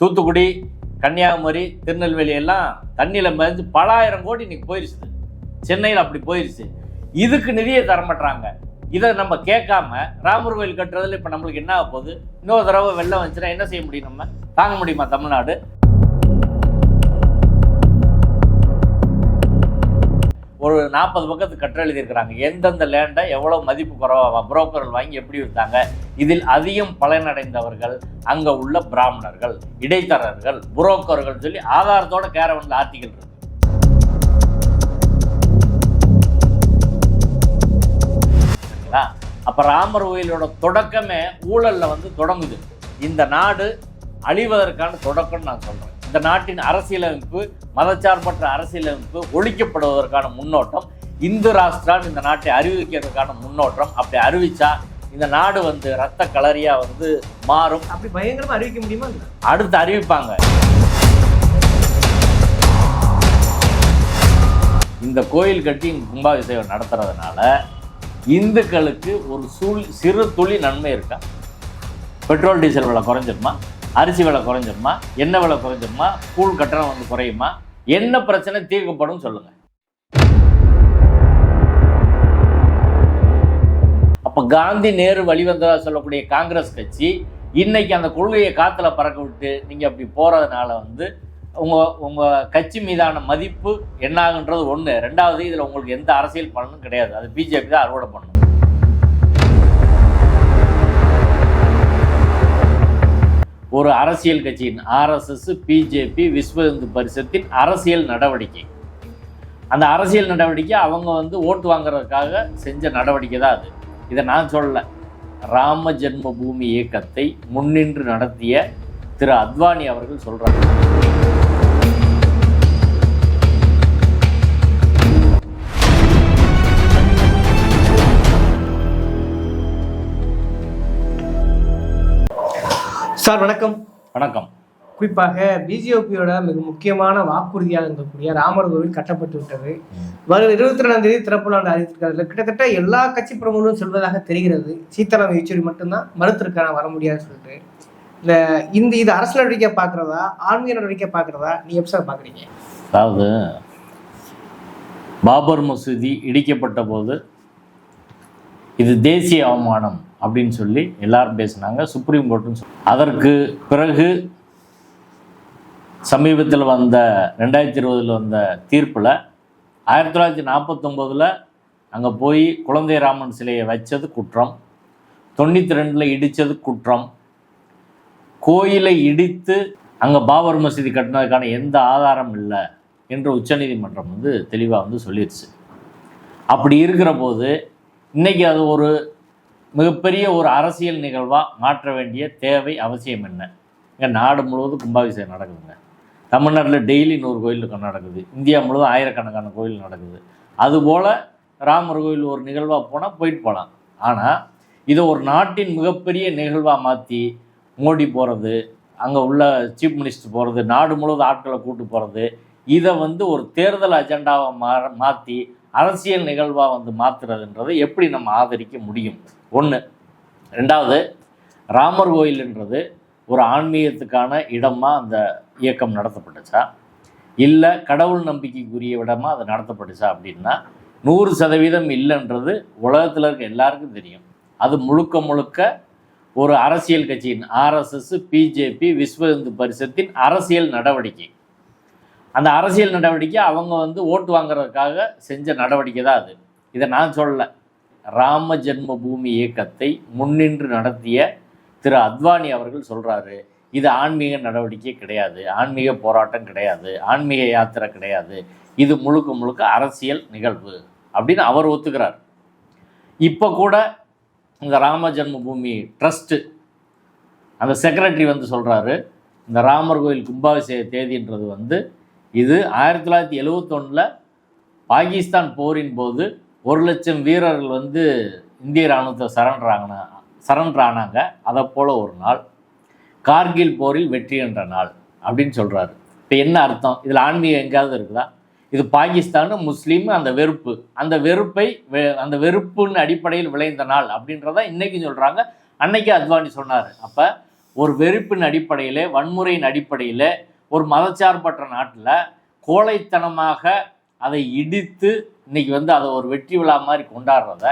தூத்துக்குடி கன்னியாகுமரி திருநெல்வேலி எல்லாம் தண்ணியில் மறைஞ்சு பலாயிரம் கோடி இன்னைக்கு போயிருச்சு. சென்னையில் அப்படி போயிருச்சு. இதுக்கு நிதியை தரமாட்டாங்க இதை நம்ம கேட்காம ராமர் கோயில் கட்டுறதுல இப்போ நம்மளுக்கு என்ன ஆக போகுது? இன்னொரு தடவை வெள்ளம் வந்துச்சுன்னா என்ன செய்ய முடியும் நம்ம? தாங்க முடியுமா தமிழ்நாடு? ஒரு நாற்பது பக்கத்து கட்டுரை எழுதியிருக்கிறாங்க. எந்தெந்த லேண்டை எவ்வளோ மதிப்பு குறைவாக புரோக்கர்கள் வாங்கி எப்படி விற்றாங்க இதில் அதிகம் பலனடைந்தவர்கள் அங்கே உள்ள பிராமணர்கள் இடைத்தரகர்கள் புரோக்கர்கள் சொல்லி ஆதாரத்தோட கேரவனில் ஆர்டிகல் இருக்கு. அப்போ ராமர் கோயிலோட தொடக்கமே ஊழலில் வந்து தொடங்குது. இந்த நாடு அழிவதற்கான தொடக்கம்னு நான் சொல்கிறேன் இந்த நாட்டின் அரசியலமைப்பு மதச்சார்பற்ற அரசியலமைப்பு ஒழிக்கப்படுவதற்கான முன்னோட்டம் இந்து ராஷ்டிரான்னு இந்த நாட்டை அறிவிக்கிறதுக்கான முன்னோட்டம். அப்படி அறிவிச்சா இந்த நாடு வந்து ரத்த கலரியா வந்து மாறும். அப்படி பயங்கரமா அறிவிக்க முடியுமா அடுத்து அறிவிப்பாங்க. இந்த கோயில் கட்டி கும்பாபிஷேகம் நடத்துறதுனால இந்துக்களுக்கு ஒரு சூழ் சிறு துளி நன்மை இருக்கா? பெட்ரோல் டீசல் விலை குறைஞ்சிருமா? அரிசி விலை குறைஞ்சிருமா? எண்ணெய் விலை குறைஞ்சிருமா? கூழ் கட்டணம் வந்து குறையுமா? என்ன பிரச்சனை? தீர்க்கப்படும் சொல்லுங்க. அப்ப காந்தி நேரு வழிவந்ததா சொல்லக்கூடிய காங்கிரஸ் கட்சி இன்னைக்கு அந்த கொள்கையை காத்துல பறக்க விட்டு நீங்க அப்படி போறதுனால வந்து உங்க உங்க கட்சி மீதான மதிப்பு என்னாகன்றது ஒண்ணு. ரெண்டாவது இதுல உங்களுக்கு எந்த அரசியல் பலனும் கிடையாது. அது பிஜேபி தான் அறுவடை பண்ணணும். ஒரு அரசியல் கட்சியின் ஆர்எஸ்எஸ் பிஜேபி விஸ்வ இந்து பரிஷத்தின் அரசியல் நடவடிக்கை. அந்த அரசியல் நடவடிக்கை அவங்க வந்து ஓட்டு வாங்குறதுக்காக செஞ்ச நடவடிக்கை தான் அது. இதை நான் சொல்லலை. ராம ஜென்ம பூமி இயக்கத்தை முன்னின்று நடத்திய திரு அத்வானி அவர்கள் சொல்கிறாங்க சார் வணக்கம். வணக்கம். குறிப்பாக பிஜேபியோட மிக முக்கியமான வாக்குறுதியாக இருக்கக்கூடிய ராமர் கோவில் கட்டப்பட்டு விட்டது வரும் இருபத்தி ரெண்டாம் தேதி திறப்பு நாள் அறிவித்திருக்காரு கிட்டத்தட்ட எல்லா கட்சி பிரமுகரும் சொல்வதாக தெரிகிறது. சீதாராம் யெச்சூரி மட்டும்தான் மறுத்திருக்கான வர முடியாதுன்னு சொல்லிட்டு. இந்த இந்த இது அரசு நடவடிக்கை பார்க்கறதா ஆன்மீக நடவடிக்கை பார்க்கறதா நீ எப்படி சார் பார்க்குறீங்க? அதாவது பாபர் மசூதி இடிக்கப்பட்ட போது இது தேசிய அவமானம். அப்படின்னு சொல்லி எல்லாரும் பேசினாங்க. சுப்ரீம் கோர்ட்டுன்னு சொல்லி. அதற்கு பிறகு சமீபத்தில் வந்த ரெண்டாயிரத்தி இருபதில் வந்த தீர்ப்பில் ஆயிரத்தி தொள்ளாயிரத்தி நாற்பத்தொம்போதில் அங்கே போய் குழந்தை ராமன் சிலையை வச்சது குற்றம். தொண்ணூற்றி ரெண்டில் இடித்தது குற்றம். கோயிலை இடித்து அங்கே பாபர் மசூதி கட்டினதுக்கான எந்த ஆதாரம் இல்லை என்று உச்சநீதிமன்றம் வந்து தெளிவாக வந்து சொல்லிடுச்சு அப்படி இருக்கிற போது இன்றைக்கி அது ஒரு மிகப்பெரிய ஒரு அரசியல் நிகழ்வாக மாற்ற வேண்டிய தேவை அவசியம் என்ன? இங்கே நாடு முழுவதும் கும்பாபிஷேகம் நடக்குதுங்க. தமிழ்நாட்டில் டெய்லி நூறு கோயில் நடக்குது. இந்தியா முழுவதும் ஆயிரக்கணக்கான கோயில் நடக்குது. அதுபோல் ராமர் கோயில் ஒரு நிகழ்வாக போனால் போயிட்டு போகலாம் ஆனால் இதை ஒரு நாட்டின் மிகப்பெரிய நிகழ்வாக மாற்றி மோடி போகிறது அங்கே உள்ள சீஃப் மினிஸ்டர் போகிறது நாடு முழுவதும் ஆட்களை கூட்டு போகிறது இதை வந்து ஒரு தேர்தல் அஜெண்டாவை மா மாற்றி அரசியல் நிகழ்வாக வந்து மாற்றுறதுன்றதை எப்படி நம்ம ஆதரிக்க முடியும்? ஒன்று ரெண்டாவது ராமர் கோயில்ன்றது ஒரு ஆன்மீகத்துக்கான இடமாக அந்த இயக்கம் நடத்தப்பட்டுச்சா? இல்லை கடவுள் நம்பிக்கைக்குரிய இடமாக அது நடத்தப்பட்டுச்சா அப்படின்னா நூறு சதவீதம் இல்லைன்றது உலகத்தில் இருக்க எல்லாருக்கும் தெரியும். அது முழுக்க முழுக்க ஒரு அரசியல் கட்சியின் ஆர்எஸ்எஸ் பிஜேபி விஸ்வ இந்து பரிஷத்தின் அரசியல் நடவடிக்கை. அந்த அரசியல் நடவடிக்கை அவங்க வந்து ஓட்டு வாங்குறதுக்காக செஞ்ச நடவடிக்கை தான் அது. இதை நான் சொல்லலை. ராம ஜென்ம பூமி இயக்கத்தை முன்னின்று நடத்திய திரு அத்வானி அவர்கள் சொல்கிறாரு இது ஆன்மீக நடவடிக்கை கிடையாது ஆன்மீக போராட்டம் கிடையாது ஆன்மீக யாத்திரை கிடையாது இது முழுக்க முழுக்க அரசியல் நிகழ்வு அப்படின்னு அவர் ஒத்துக்கிறார். இப்போ கூட இந்த ராம ஜென்ம பூமி ட்ரஸ்ட்டு அந்த செக்ரட்டரி வந்து சொல்கிறாரு இந்த ராமர் கோயில் கும்பாபிஷேக தேதின்றது வந்து இது ஆயிரத்தி தொள்ளாயிரத்தி எழுவத்தொன்னில் பாகிஸ்தான் போரின் போது ஒரு லட்சம் வீரர்கள் வந்து இந்திய இராணுவத்தை சரண்டர் ஆகின சரண்டர் ஆனாங்க அதை போல் ஒரு நாள் கார்கில் போரில் வெற்றி என்ற நாள் அப்படின்னு சொல்கிறாரு இப்போ என்ன அர்த்தம்? இதில் ஆன்மீகம் எங்கேயாவது இருக்குதா? இது பாகிஸ்தானு முஸ்லீம் அந்த வெறுப்பு. அந்த வெறுப்பை வெ- அந்த வெறுப்புன்னு அடிப்படையில் விளைந்த நாள் அப்படின்றத இன்றைக்கி சொல்கிறாங்க அன்னைக்கு அத்வானி சொன்னார். அப்போ ஒரு வெறுப்பின் அடிப்படையில் வன்முறையின் அடிப்படையில் ஒரு மதச்சார்பற்ற நாட்டில் கோழைத்தனமாக அதை இடித்து இன்னைக்கு வந்து அதை ஒரு வெற்றி விழா மாதிரி கொண்டாடுறத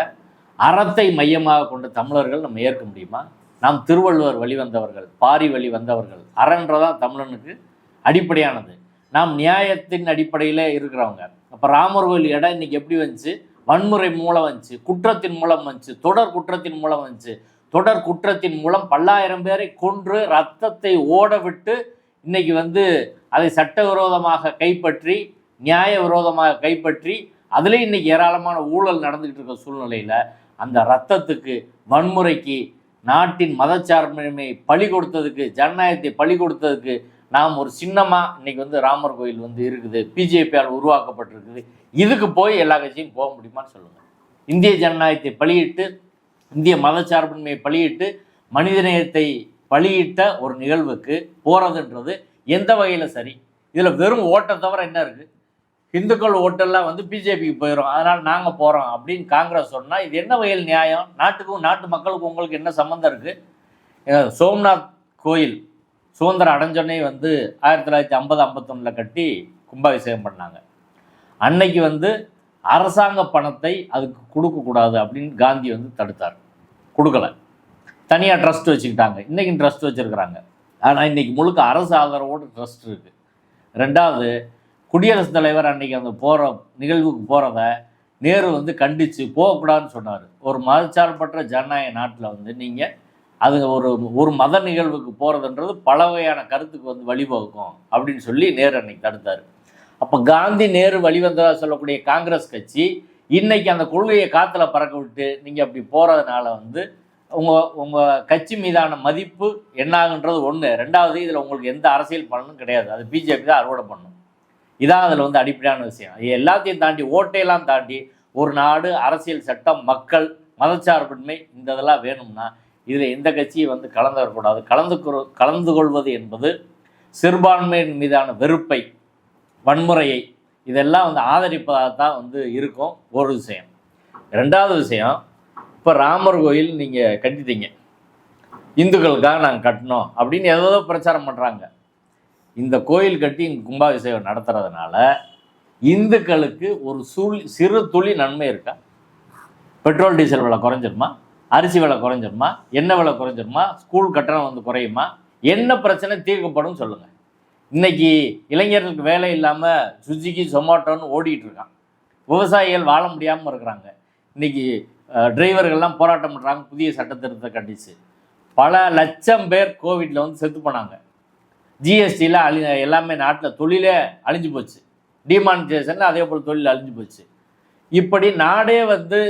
அறத்தை மையமாக கொண்ட தமிழர்கள் நம்ம ஏற்க முடியுமா? நாம் திருவள்ளுவர் வழிவந்தவர்கள் பாரி வழி வந்தவர்கள் அறன்றதான் தமிழனுக்கு அடிப்படையானது. நாம் நியாயத்தின் அடிப்படையில் இருக்கிறவங்க. அப்போ ராமர் கோயில் இடம் இன்னைக்கு எப்படி வந்துச்சு? வன்முறை மூலம் வந்துச்சு குற்றத்தின் மூலம் வந்துச்சு தொடர் குற்றத்தின் மூலம் வந்துச்சு. தொடர் குற்றத்தின் மூலம் பல்லாயிரம் பேரை கொன்று ரத்தத்தை ஓட விட்டு இன்னைக்கு வந்து அதை சட்டவிரோதமாக கைப்பற்றி நியாய விரோதமாக கைப்பற்றி அதுலேயும் இன்னைக்கு ஏராளமான ஊழல் நடந்துகிட்டு இருக்க சூழ்நிலையில் அந்த ரத்தத்துக்கு வன்முறைக்கு நாட்டின் மதச்சார்பின்மை பழி கொடுத்ததுக்கு ஜனநாயகத்தை பழி கொடுத்ததுக்கு நாம் ஒரு சின்னமாக இன்னைக்கு வந்து ராமர் கோயில் வந்து இருக்குது பிஜேபியால் உருவாக்கப்பட்டிருக்குது. இதுக்கு போய் எல்லா கட்சியும் போக முடியுமான்னு சொல்லுங்கள் இந்திய ஜனநாயகத்தை பலியிட்டு இந்திய மதச்சார்பின்மையை பலியிட்டு மனிதநேயத்தை பலியிட்ட ஒரு நிகழ்வுக்கு போகிறதுன்றது எந்த வகையில் சரி? இதில் வெறும் ஓட்டை தவிர என்ன இருக்குது இந்துக்கள் ஓட்டெல்லாம் வந்து பிஜேபிக்கு போயிடும் அதனால் நாங்கள் போகிறோம் அப்படின்னு காங்கிரஸ் சொன்னால் இது என்ன வகையில் நியாயம்? நாட்டுக்கும் நாட்டு மக்களுக்கும் உங்களுக்கு என்ன சம்மந்தம் இருக்குது சோம்நாத் கோயில் சுதந்திரம் அடைஞ்சோடனே வந்து ஆயிரத்தி தொள்ளாயிரத்தி ஐம்பது ஐம்பத்தொன்னில் கட்டி கும்பாபிஷேகம் பண்ணாங்க. அன்னைக்கு வந்து அரசாங்க பணத்தை அதுக்கு கொடுக்கக்கூடாது அப்படின்னு காந்தி வந்து தடுத்தார். கொடுக்கலை. தனியாக ட்ரஸ்ட் வச்சுக்கிட்டாங்க. இன்றைக்கும் ட்ரஸ்ட் வச்சுருக்குறாங்க. ஆனால் இன்றைக்கி முழுக்க அரசு ஆதரவோடு ட்ரஸ்ட் இருக்குது ரெண்டாவது குடியரசுத் தலைவர் அன்றைக்கி அந்த போகிற நிகழ்வுக்கு போகிறத நேரு வந்து கண்டித்து போகக்கூடாதுன்னு சொன்னார். ஒரு மதச்சார்பற்ற ஜனநாயக நாட்டில் வந்து நீங்கள் அது ஒரு ஒரு மத நிகழ்வுக்கு போகிறதுன்றது பல வகையான கருத்துக்கு வந்து வழிவகுக்கும் அப்படின்னு சொல்லி நேரு அன்னைக்கு தடுத்தார். அப்போ காந்தி நேரு வழிவந்ததாக சொல்லக்கூடிய காங்கிரஸ் கட்சி இன்னைக்கு அந்த கொள்கையை காற்றுல பறக்க விட்டு நீங்கள் அப்படி போகிறதுனால வந்து உங்கள் உங்கள் கட்சி மீதான மதிப்பு என்னாகுன்றது ஒன்று ரெண்டாவது இதில் உங்களுக்கு எந்த அரசியல் பலனும் கிடையாது. அது பிஜேபி தான் அறுவடை பண்ணும். இதான் அதில் வந்து அடிப்படையான விஷயம். இது எல்லாத்தையும் தாண்டி ஓட்டையெல்லாம் தாண்டி ஒரு நாடு அரசியல் சட்டம் மக்கள் மதச்சார்பின்மை இந்த இதெல்லாம் வேணும்னா இதில் எந்த கட்சியும் வந்து கலந்து வரக்கூடாது. கலந்து கலந்து கொள்வது என்பது சிறுபான்மையின் மீதான வெறுப்பை வன்முறையை இதெல்லாம் வந்து ஆதரிப்பதாக தான் வந்து இருக்கும் ஒரு விஷயம். ரெண்டாவது விஷயம் இப்போ ராமர் கோயில் நீங்கள் கட்டிட்டீங்க. இந்துக்களுக்காக நாங்கள் கட்டினோம் அப்படின்னு ஏதோ பிரச்சாரம் பண்ணுறாங்க இந்த கோயில் கட்டி இங்கே கும்பாபிஷேகம் நடத்துறதுனால இந்துக்களுக்கு ஒரு சுழி சிறு துளி நன்மை இருக்கா? பெட்ரோல் டீசல் விலை குறைஞ்சிருமா? அரிசி விலை குறைஞ்சிருமா? எண்ணெய் விலை குறைஞ்சிருமா? ஸ்கூல் கட்டணம் வந்து குறையுமா? என்ன பிரச்சனை? தீர்க்கப்படும் சொல்லுங்கள் இன்னைக்கு இளைஞர்களுக்கு வேலை இல்லாமல் சுஜிக்கு சொமாட்டோன்னு ஓடிட்டு இருக்கான். விவசாயிகள் வாழ முடியாமல் இருக்கிறாங்க. இன்னைக்கு டிரைவர்கள்லாம் போராட்டம் பண்ணுறாங்க புதிய சட்டத்திருத்தத்தை கண்டிச்சு. பல லட்சம் பேர் கோவிட்ல வந்து செத்து போனாங்க. ஜிஎஸ்டியில் அழி எல்லாமே நாட்டில் தொழிலே அழிஞ்சு போச்சு. டிமானிட்டேஷனில் அதே போல் தொழில் அழிஞ்சு போச்சு. இப்படி நாடே வந்து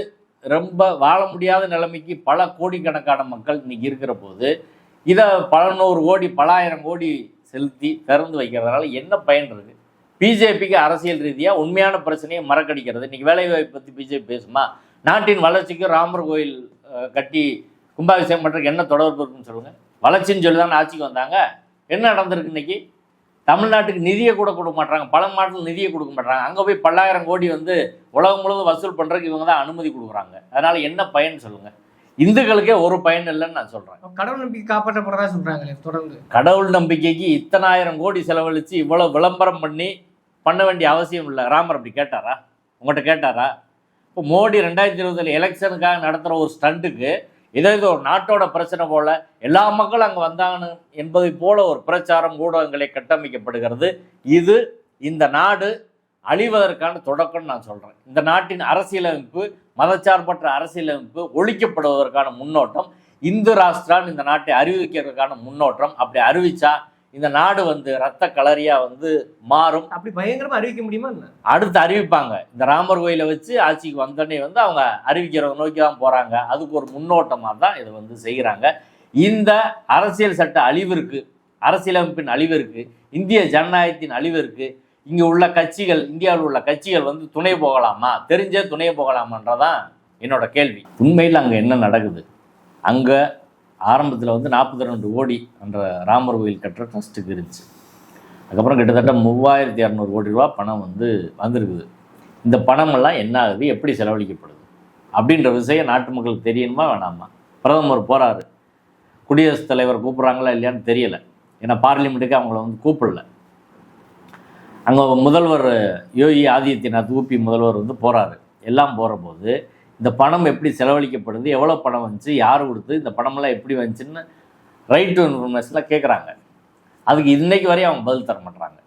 ரொம்ப வாழ முடியாத நிலைமைக்கு பல கோடிக்கணக்கான மக்கள் இன்னைக்கு இருக்கிற போது இதை பல நூறு கோடி பலாயிரம் கோடி செலுத்தி திறந்து வைக்கிறதுனால என்ன பயன் இருக்கு? பிஜேபிக்கு அரசியல் ரீதியாக உண்மையான பிரச்சனையை மறக்கடிக்கிறது. இன்னைக்கு வேலைவாய்ப்பு பற்றி பிஜேபி பேசுமா? நாட்டின் வளர்ச்சிக்கு ராமர் கோயில் கட்டி கும்பாபிஷேகம் பண்ணுறதுக்கு என்ன தொடர்பு இருக்குன்னு சொல்லுங்கள் வளர்ச்சின்னு சொல்லி தானே ஆட்சிக்கு வந்தாங்க. என்ன நடந்திருக்கு இன்னைக்கு? தமிழ்நாட்டுக்கு நிதியை கூட கொடுக்க மாட்டாங்க பல மாநில நிதியை கொடுக்க மாட்டாங்க அங்கே போய் பல்லாயிரம் கோடி வந்து உலகம் முழுவதும் வசூல் பண்ணுறதுக்கு இவங்க தான் அனுமதி கொடுக்குறாங்க. அதனால என்ன பயன் சொல்லுங்கள் இந்துக்களுக்கே ஒரு பயன் இல்லைன்னு நான் சொல்கிறேன் கடவுள் நம்பிக்கை காப்பாற்றப்படுறதா சொல்றாங்களே தொடர்ந்து. கடவுள் நம்பிக்கைக்கு இத்தனாயிரம் கோடி செலவழித்து இவ்வளோ விளம்பரம் பண்ணி பண்ண வேண்டிய அவசியம் இல்லை. ராமர் அப்படி கேட்டாரா? உங்கள்கிட்ட கேட்டாரா? இப்போ மோடி ரெண்டாயிரத்தி இருபதில் எலெக்ஷனுக்காக நடத்துகிற ஒரு ஸ்டண்ட்டுக்கு இதை இது ஒரு நாட்டோட பிரச்சனை போல எல்லா மக்களும் அங்கே வந்தாங்கன்னு என்பதை போல ஒரு பிரச்சாரம் ஊடகங்களை கட்டமைக்கப்படுகிறது. இது இந்த நாடு அழிவதற்கான தொடக்கம்னு நான் சொல்கிறேன் இந்த நாட்டின் அரசியலமைப்பு மதச்சார்பற்ற அரசியலமைப்பு ஒழிக்கப்படுவதற்கான முன்னோட்டம் இந்து ராஷ்டிரான்னு இந்த நாட்டை அறிவிக்கிறதுக்கான முன்னோட்டம். அப்படி அறிவிச்சா இந்த நாடு வந்து ரத்த கலரியா வந்து மாறும். அப்படி பயங்கரமா அறிவிக்க முடியுமா அடுத்து அறிவிப்பாங்க. இந்த ராமர் கோயிலை வச்சு ஆட்சிக்கு வந்தோடனே வந்து அவங்க அறிவிக்கிறவங்க நோக்கி தான் போகிறாங்க அதுக்கு ஒரு முன்னோட்டமாக தான் இதை வந்து செய்கிறாங்க இந்த அரசியல் சட்ட அழிவிற்கு அரசியலமைப்பின் அழிவிற்கு இந்திய ஜனநாயகத்தின் அழிவிற்கு இங்கே உள்ள கட்சிகள் இந்தியாவில் உள்ள கட்சிகள் வந்து துணை போகலாமா? தெரிஞ்சே துணை போகலாமான்றதான் என்னோட கேள்வி. உண்மையில் அங்கே என்ன நடக்குது? அங்கே ஆரம்பத்தில் வந்து நாற்பத்தி ரெண்டு கோடி என்ற ராமர் கோயில் கட்டுற ட்ரஸ்ட்டுக்கு இருந்துச்சு. அதுக்கப்புறம் கிட்டத்தட்ட மூவாயிரத்தி இரநூறு கோடி ரூபா பணம் வந்து வந்திருக்குது. இந்த பணமெல்லாம் என்ன ஆகுது? எப்படி செலவழிக்கப்படுது? அப்படின்ற விஷயம் நாட்டு மக்களுக்கு தெரியணுமா? வேணாமா? பிரதமர் போகிறாரு குடியரசுத் தலைவர் கூப்பிட்றாங்களா இல்லையான்னு தெரியலை. ஏன்னா பார்லிமெண்ட்டுக்கு அவங்கள வந்து கூப்பிடல. அங்கே முதல்வர் யோகி ஆதித்யநாத் ஊபி முதல்வர் வந்து போகிறாரு எல்லாம் போகிற போது இந்த பணம் எப்படி செலவழிக்கப்படுது எவ்வளோ பணம் வந்துச்சு யார் கொடுத்து இந்த பணமெல்லாம் எப்படி வந்துச்சுன்னு ரைட் டு இன்ஃபர்மேஷனில் கேட்குறாங்க அதுக்கு இன்றைக்கு வரையும் அவங்க பதில் தர மாட்டுறாங்க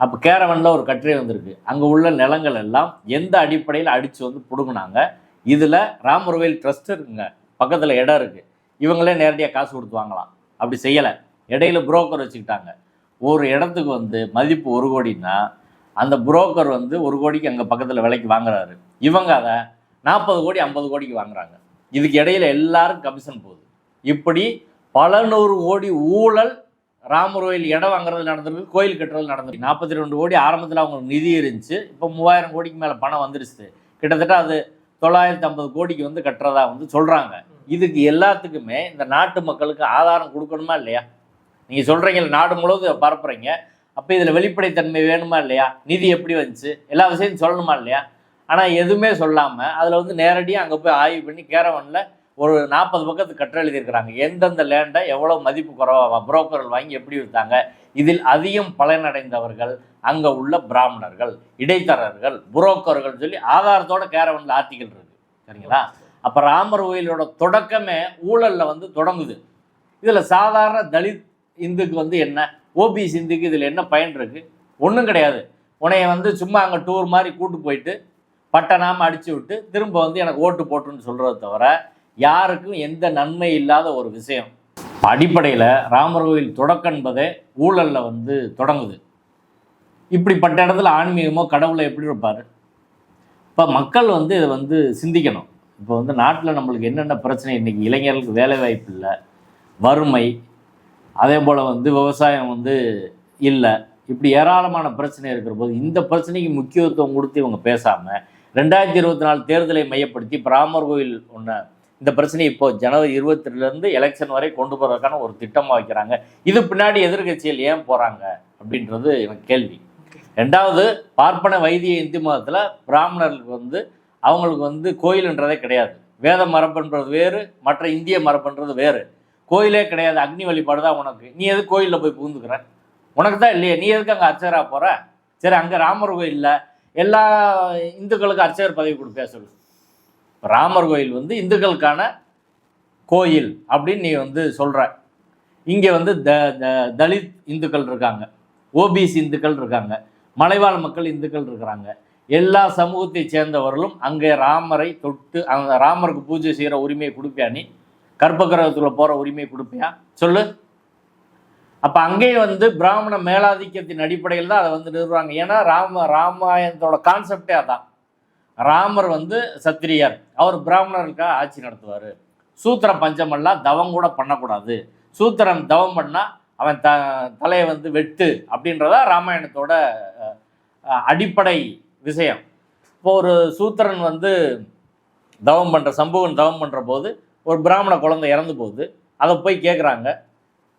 அப்போ கேரவனில் ஒரு கட்டுரை வந்திருக்கு. அங்கே உள்ள நிலங்கள் எல்லாம் எந்த அடிப்படையில் அடித்து வந்து பிடுங்கினாங்க? இதில் ராமருவேல் ட்ரஸ்ட் இருக்குங்க. பக்கத்தில் இடம் இருக்குது இவங்களே நேரடியாக காசு கொடுத்து வாங்கலாம். அப்படி செய்யலை. இடையில புரோக்கர் வச்சுக்கிட்டாங்க. ஒரு இடத்துக்கு வந்து மதிப்பு ஒரு கோடின்னா அந்த புரோக்கர் வந்து ஒரு கோடிக்கு அங்கே பக்கத்தில் விலைக்கு வாங்குறாரு. இவங்க அதை நாற்பது கோடி ஐம்பது கோடிக்கு வாங்குறாங்க. இதுக்கு இடையில எல்லாரும் கமிஷன் போகுது. இப்படி பல நூறு கோடி ஊழல் ராமர் கோயில் இடம் வாங்குறது நடந்திருக்கு கோயில் கட்டுறது நடந்திருக்கு. நாற்பத்தி ரெண்டு கோடி ஆரம்பத்தில் அவங்களுக்கு நிதி இருந்துச்சு. இப்போ மூவாயிரம் கோடிக்கு மேலே பணம் வந்துருச்சு. கிட்டத்தட்ட அது தொள்ளாயிரத்தி ஐம்பது கோடிக்கு வந்து கட்டுறதா வந்து சொல்கிறாங்க இதுக்கு எல்லாத்துக்குமே இந்த நாட்டு மக்களுக்கு ஆதாரம் கொடுக்கணுமா இல்லையா? நீங்கள் சொல்கிறீங்க நாடு முழுவதும் பரப்புறீங்க. அப்போ இதில் வெளிப்படைத்தன்மை வேணுமா இல்லையா? நிதி எப்படி வந்துச்சு? எல்லா விஷயத்தையும் சொல்லணுமா இல்லையா? ஆனால் எதுவுமே சொல்லாமல் அதில் வந்து நேரடியாக அங்கே போய் ஆய்வு பண்ணி கேரவனில் ஒரு நாற்பது பக்கத்து கற்று எழுதியிருக்கிறாங்க. எந்தெந்த லேண்டை எவ்வளோ மதிப்பு குறைவாக புரோக்கர்கள் வாங்கி எப்படி விற்றாங்க இதில் அதிகம் பலனடைந்தவர்கள் அங்கே உள்ள பிராமணர்கள் இடைத்தரர்கள் புரோக்கர்கள் சொல்லி ஆதாரத்தோட கேரவனில் ஆர்டிக்கல் இருக்குது சரிங்களா? அப்போ ராமர் கோயிலோட தொடக்கமே ஊழலில் வந்து தொடங்குது. இதில் சாதாரண தலித் இந்துக்கு வந்து என்ன ஓபிசி இந்துக்கு இதில் என்ன பயன் இருக்குது ஒன்றும் கிடையாது. உன்னைய வந்து சும்மா அங்கே டூர் மாதிரி கூட்டு போயிட்டு பட்டனாம அடிச்சு விட்டு திரும்ப வந்து எனக்கு ஓட்டு போட்டுன்னு சொல்கிறத தவிர யாருக்கும் எந்த நன்மை இல்லாத ஒரு விஷயம். அடிப்படையில் ராமர் கோயில் தொடக்கம் என்பதே ஊழலில் வந்து தொடங்குது. இப்படிப்பட்ட இடத்துல ஆன்மீகமோ கடவுளை எப்படி இருப்பார்? இப்போ மக்கள் வந்து இதை வந்து சிந்திக்கணும். இப்போ வந்து நாட்டில் நம்மளுக்கு என்னென்ன பிரச்சனை? இன்றைக்கி இளைஞர்களுக்கு வேலை வாய்ப்பு இல்லை. வறுமை. அதே போல் வந்து விவசாயம் வந்து இல்லை. இப்படி ஏராளமான பிரச்சனை இருக்கிற போது இந்த பிரச்சனைக்கு முக்கியத்துவம் கொடுத்து இவங்க பேசாமல் ரெண்டாயிரத்தி இருபத்தி நாலு தேர்தலை மையப்படுத்தி பிராமர் கோயில் ஒன்று இந்த பிரச்சனை இப்போ ஜனவரி இருபத்தி ரெண்டுலேருந்து எலெக்ஷன் வரை கொண்டு போகிறதுக்கான ஒரு திட்டமாக வைக்கிறாங்க. இது பின்னாடி எதிர்க்கட்சிகள் ஏன் போகிறாங்க அப்படின்றது எனக்கு கேள்வி. ரெண்டாவது பார்ப்பன வைத்திய இந்து மதத்தில் பிராமணர்களுக்கு வந்து அவங்களுக்கு வந்து கோயிலுன்றதே கிடையாது. வேத மரபுன்றது வேறு மற்ற இந்திய மரபுன்றது வேறு. கோயிலே கிடையாது அக்னி வழிபாடு தான் உனக்கு. நீ எது கோயிலில் போய் புகுந்துக்கிற? உனக்கு தான் இல்லையே நீ எதுக்கு அங்கே அர்ச்சகராக போகிற சரி அங்கே ராமர் கோயிலில் எல்லா இந்துக்களுக்கும் அர்ச்சகர் பதவி கொடுப்பே சொல்லு. இப்ப ராமர் கோயில் வந்து இந்துக்களுக்கான கோயில் அப்படின்னு நீ வந்து சொல்கிற இங்கே வந்து த த- தலித் இந்துக்கள் இருக்காங்க. ஓபிசி இந்துக்கள் இருக்காங்க. மலைவாழ் மக்கள் இந்துக்கள் இருக்கிறாங்க. எல்லா சமூகத்தை சேர்ந்தவர்களும் அங்கே ராமரை தொட்டு அந்த ராமருக்கு பூஜை செய்கிற உரிமையை கொடுப்பியா நீ? கற்பகிரகத்துக்குள்ள போகிற உரிமையை கொடுப்பியா? சொல்லு. அப்போ அங்கேயும் வந்து பிராமண மேலாதிக்கத்தின் அடிப்படையில் தான் அதை வந்து நிறுவுறாங்க. ஏன்னா ராம ராமாயணத்தோட கான்செப்டே அதான். ராமர் வந்து சத்திரியார். அவர் பிராமணர்களுக்காக ஆட்சி நடத்துவார். சூத்திர பஞ்சமெல்லாம் தவம் கூட பண்ணக்கூடாது. சூத்திரன் தவம் பண்ணால் அவன் த தலையை வந்து வெட்டு அப்படின்றதா ராமாயணத்தோட அடிப்படை விஷயம். இப்போ ஒரு சூத்திரன் வந்து தவம் பண்ணுற சம்பவம் தவம் பண்ணுற போது ஒரு பிராமண குழந்தை இறந்து போகுது. அதை போய் கேட்குறாங்க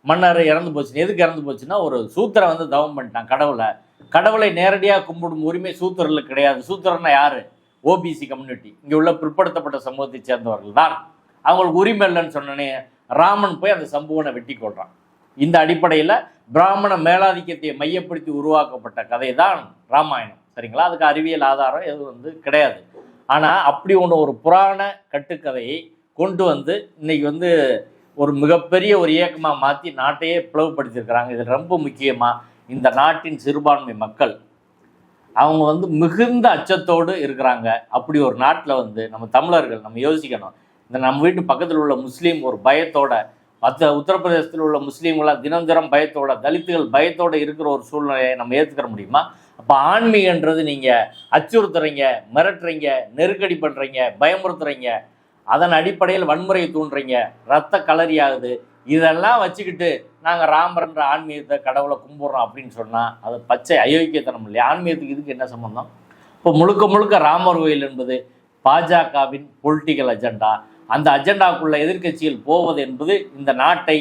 மன்னர் இறந்து போச்சு எதுக்கு இறந்து போச்சுன்னா ஒரு சூத்திரன் வந்து தவம் பண்ணிட்டான் கடவுளை. கடவுளை நேரடியாக கும்பிடும் உரிமை சூத்திரர்களுக்கு கிடையாது. சூத்திரன்னா யாரு? ஓபிசி கம்யூனிட்டி இங்கே உள்ள பிற்படுத்தப்பட்ட சமூகத்தை சேர்ந்தவர்கள் தான். அவங்களுக்கு உரிமை இல்லைன்னு சொன்னனே ராமன் போய் அந்த சம்பவனை வெட்டி கொள்றான் இந்த அடிப்படையில் பிராமண மேலாதிக்கத்தை மையப்படுத்தி உருவாக்கப்பட்ட கதை தான் ராமாயணம். சரிங்களா? அதுக்கு அறிவியல் ஆதாரம் எதுவும் வந்து கிடையாது. ஆனால் அப்படி ஒன்று ஒரு புராண கட்டுக்கதையை கொண்டு வந்து இன்னைக்கு வந்து ஒரு மிகப்பெரிய ஒரு இயக்கமாக மாற்றி நாட்டையே பிளவுபடுத்தியிருக்கிறாங்க. இது ரொம்ப முக்கியமாக இந்த நாட்டின் சிறுபான்மை மக்கள். அவங்க வந்து மிகுந்த அச்சத்தோடு இருக்கிறாங்க. அப்படி ஒரு நாட்டில் வந்து நம்ம தமிழர்கள் நம்ம யோசிக்கணும். இந்த நம்ம வீட்டு பக்கத்தில் உள்ள முஸ்லீம் ஒரு பயத்தோட மற்ற உத்தரப்பிரதேசத்தில் உள்ள முஸ்லீம்களாக தினந்திரம் பயத்தோட தலித்துகள் பயத்தோடு இருக்கிற ஒரு சூழ்நிலையை நம்ம ஏற்றுக்கிற முடியுமா? அப்போ ஆன்மீகன்றது நீங்கள் அச்சுறுத்துறீங்க மிரட்டுறீங்க நெருக்கடி பண்ணுறீங்க பயமுறுத்துறீங்க. அதன் அடிப்படையில் வன்முறையை தூண்டுறீங்க. ரத்த கலரி ஆகுது இதெல்லாம் வச்சுக்கிட்டு நாங்கள் ராமர்ன்ற ஆன்மீகத்தை கடவுளை கும்பிட்றோம் அப்படின்னு சொன்னால் அது பச்சை அயோக்கியத்தனம் இல்லையா? ஆன்மீகத்துக்கு இதுக்கு என்ன சம்மந்தம் இப்போ முழுக்க முழுக்க ராமர் கோயில் என்பது பாஜகவின் பொலிட்டிக்கல் அஜெண்டா அந்த அஜெண்டாக்குள்ள எதிர்கட்சியில் போவது என்பது இந்த நாட்டை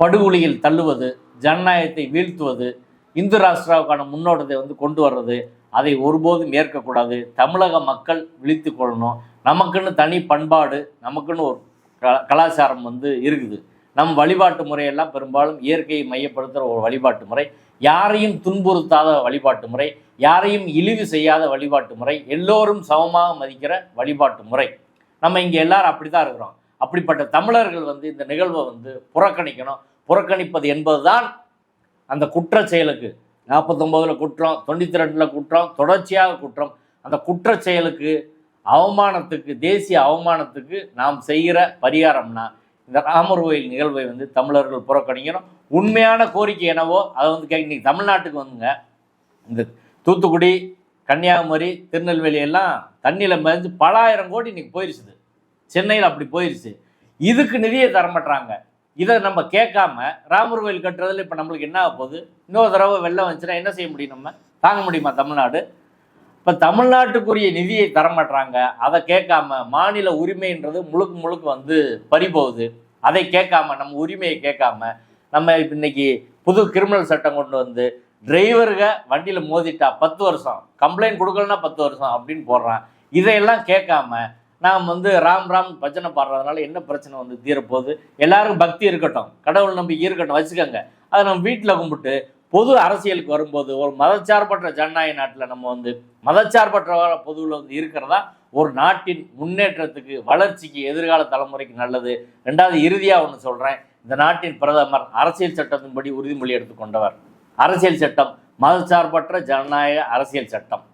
படுகொலியில் தள்ளுவது ஜனநாயகத்தை வீழ்த்துவது இந்து ராஷ்டிராவுக்கான முன்னோட்டத்தை வந்து கொண்டு வர்றது அதை ஒருபோதும் ஏற்கக்கூடாது. தமிழக மக்கள் விழித்து கொள்ளணும். நமக்குன்னு தனி பண்பாடு நமக்குன்னு ஒரு க- கலாச்சாரம் வந்து இருக்குது. நம் வழிபாட்டு முறையெல்லாம் பெரும்பாலும் இயற்கையை மையப்படுத்துகிற ஒரு வழிபாட்டு முறை. யாரையும் துன்புறுத்தாத வழிபாட்டு முறை. யாரையும் இழிவு செய்யாத வழிபாட்டு முறை. எல்லோரும் சமமாக மதிக்கிற வழிபாட்டு முறை. நம்ம இங்கே எல்லாரும் அப்படி தான் இருக்கிறோம். அப்படிப்பட்ட தமிழர்கள் வந்து இந்த நிகழ்வை வந்து புறக்கணிக்கணும். புறக்கணிப்பது என்பதுதான் அந்த குற்ற செயலுக்கு. நாற்பத்தொம்போதில் குற்றம் தொண்ணூற்றி ரெண்டில் குற்றம் தொடர்ச்சியாக குற்றம். அந்த குற்ற செயலுக்கு அவமானத்துக்கு தேசிய அவமானத்துக்கு நாம் செய்கிற பரிகாரம்னா இந்த ராமர் கோயில் நிகழ்வை வந்து தமிழர்கள் புறக்கணிக்கணும். உண்மையான கோரிக்கை என்னவோ அதை வந்து கே இன்றைக்கி தமிழ்நாட்டுக்கு வந்துங்க. இந்த தூத்துக்குடி கன்னியாகுமரி திருநெல்வேலி எல்லாம் தண்ணியில் மிதந்து பல ஆயிரம் கோடி இன்றைக்கி போயிருச்சுது. சென்னையில் அப்படி போயிருச்சு. இதுக்கு நிதியை தரமாட்டாங்க இதை நம்ம கேட்காம ராமர் கோயில் கட்டுறதுல இப்போ நம்மளுக்கு என்ன ஆக போகுது? இன்னொரு தடவை வெள்ளம் வந்துச்சுன்னா என்ன செய்ய முடியும் நம்ம? தாங்க முடியுமா தமிழ்நாடு? இப்போ தமிழ்நாட்டுக்குரிய நிதியை தரமாட்டாங்க அதை கேட்காம மாநில உரிமைன்றது முழுக்க முழுக்க வந்து பறிபோகுது. அதை கேட்காம நம்ம உரிமையை கேட்காம நம்ம இன்னைக்கு புது கிரிமினல் சட்டம் கொண்டு வந்து டிரைவருக வண்டியில் மோதிட்டா பத்து வருஷம் கம்ப்ளைண்ட் கொடுக்கலன்னா பத்து வருஷம் அப்படின்னு போடுறான். இதையெல்லாம் கேட்காம நாம் வந்து ராம் ராம் பஜனை பாடுறதுனால என்ன பிரச்சனை வந்து தீரப்போகுது? எல்லாரும் பக்தி இருக்கட்டும் கடவுள் நம்பிக்கை இருக்கட்டும் வச்சுக்கோங்க. அதை நம்ம வீட்டில் கும்பிட்டு பொது அரசியலுக்கு வரும்போது ஒரு மதச்சார்பற்ற ஜனநாயக நாட்டில் நம்ம வந்து மதச்சார்பற்ற பொதுவில் வந்து இருக்கிறதா? ஒரு நாட்டின் முன்னேற்றத்துக்கு வளர்ச்சிக்கு எதிர்கால தலைமுறைக்கு நல்லது. ரெண்டாவது இறுதியாக ஒன்று சொல்கிறேன் இந்த நாட்டின் பிரதமர் அரசியல் சட்டத்தின்படி உறுதிமொழி எடுத்துக்கொண்டவர் அரசியல் சட்டம் மதச்சார்பற்ற ஜனநாயக அரசியல் சட்டம்.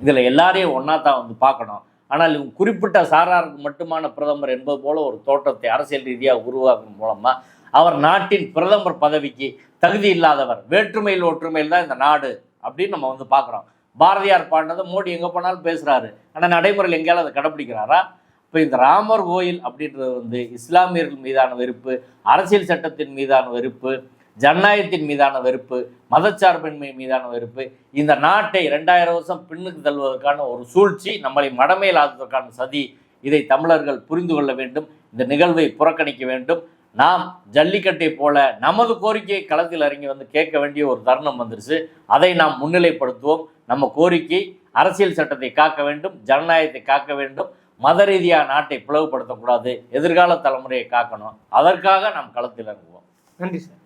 இதில் எல்லாரையும் ஒன்றா தான் வந்து பார்க்கணும். ஆனால் இவங்க குறிப்பிட்ட சாராருக்கு மட்டுமான பிரதமர் என்பது போல ஒரு தோட்டத்தை அரசியல் ரீதியாக உருவாக்கும் மூலமாக அவர் நாட்டின் பிரதமர் பதவிக்கு தகுதி இல்லாதவர் வேற்றுமையில் ஒற்றுமையில் தான் இந்த நாடு அப்படின்னு நம்ம வந்து பார்க்குறோம். பாரதியார் பாடினதை மோடி எங்கே போனாலும் பேசுகிறாரு ஆனால் நடைமுறையில் எங்கேயாவது அதை கடைப்பிடிக்கிறாரா? இப்போ இந்த ராமர் கோயில் அப்படின்றது வந்து இஸ்லாமியர்கள் மீதான வெறுப்பு அரசியல் சட்டத்தின் மீதான வெறுப்பு ஜனநாயகத்தின் மீதான வெறுப்பு மதச்சார்பின்மை மீதான வெறுப்பு இந்த நாட்டை ரெண்டாயிரம் வருஷம் பின்னுக்கு தள்ளுவதற்கான ஒரு சூழ்ச்சி நம்மளை மடமையில் ஆக்குவதற்கான சதி இதை தமிழர்கள் புரிந்து கொள்ள வேண்டும். இந்த நிகழ்வை புறக்கணிக்க வேண்டும். நாம் ஜல்லிக்கட்டை போல நமது கோரிக்கையை களத்தில் இறங்கி வந்து கேட்க வேண்டிய ஒரு தருணம் வந்துருச்சு. அதை நாம் முன்னிலைப்படுத்துவோம். நம்ம கோரிக்கை அரசியல் சட்டத்தை காக்க வேண்டும் ஜனநாயகத்தை காக்க வேண்டும் மத ரீதியாக நாட்டை பிளவுபடுத்தக்கூடாது எதிர்கால தலைமுறையை காக்கணும். அதற்காக நாம் களத்தில் இறங்குவோம். நன்றி சார்.